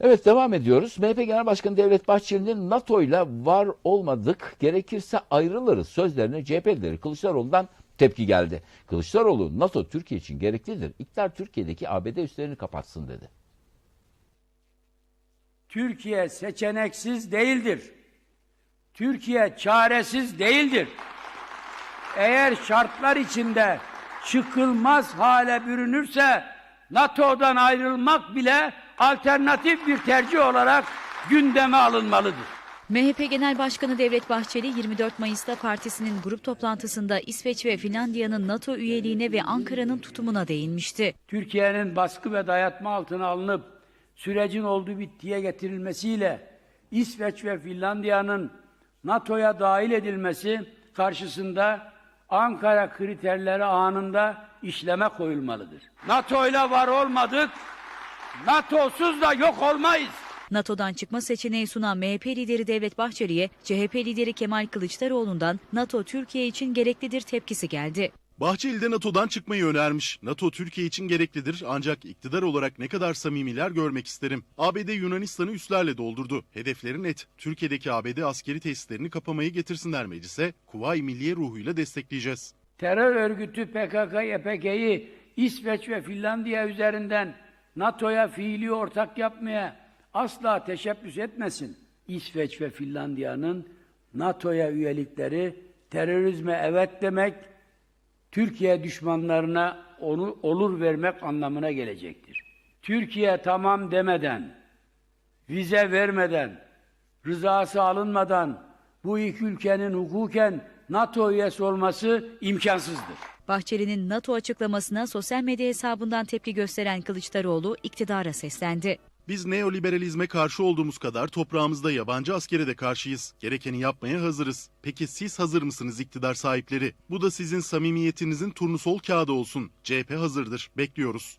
Evet devam ediyoruz. MHP Genel Başkanı Devlet Bahçeli'nin NATO ile var olmadık gerekirse ayrılırız sözlerine CHP lideri Kılıçdaroğlu'ndan tepki geldi. Kılıçdaroğlu NATO Türkiye için gereklidir. İktidar Türkiye'deki ABD üslerini kapatsın dedi. Türkiye seçeneksiz değildir. Türkiye çaresiz değildir. Eğer şartlar içinde çıkılmaz hale bürünürse NATO'dan ayrılmak bile alternatif bir tercih olarak gündeme alınmalıdır. MHP Genel Başkanı Devlet Bahçeli 24 Mayıs'ta partisinin grup toplantısında İsveç ve Finlandiya'nın NATO üyeliğine ve Ankara'nın tutumuna değinmişti. Türkiye'nin baskı ve dayatma altına alınıp sürecin olduğu bittiye getirilmesiyle İsveç ve Finlandiya'nın NATO'ya dahil edilmesi karşısında Ankara kriterleri anında işleme koyulmalıdır. NATO ile var olmadık, NATO'suz da yok olmayız. NATO'dan çıkma seçeneği sunan MHP lideri Devlet Bahçeli'ye CHP lideri Kemal Kılıçdaroğlu'ndan NATO Türkiye için gereklidir tepkisi geldi. Bahçeli de NATO'dan çıkmayı önermiş. NATO Türkiye için gereklidir ancak iktidar olarak ne kadar samimiler görmek isterim. ABD Yunanistan'ı üslerle doldurdu. Hedefleri net. Türkiye'deki ABD askeri tesislerini kapamayı getirsinler meclise. Kuvayi Milliye ruhuyla destekleyeceğiz. Terör örgütü PKK-YPG'yi İsveç ve Finlandiya üzerinden NATO'ya fiili ortak yapmaya asla teşebbüs etmesin. İsveç ve Finlandiya'nın NATO'ya üyelikleri terörizme evet demek, Türkiye düşmanlarına onu olur vermek anlamına gelecektir. Türkiye tamam demeden, vize vermeden, rızası alınmadan bu iki ülkenin hukuken NATO üyesi olması imkansızdır. Bahçeli'nin NATO açıklamasına sosyal medya hesabından tepki gösteren Kılıçdaroğlu iktidara seslendi. Biz neoliberalizme karşı olduğumuz kadar toprağımızda yabancı askere de karşıyız. Gerekeni yapmaya hazırız. Peki siz hazır mısınız iktidar sahipleri? Bu da sizin samimiyetinizin turnusol kağıdı olsun. CHP hazırdır. Bekliyoruz.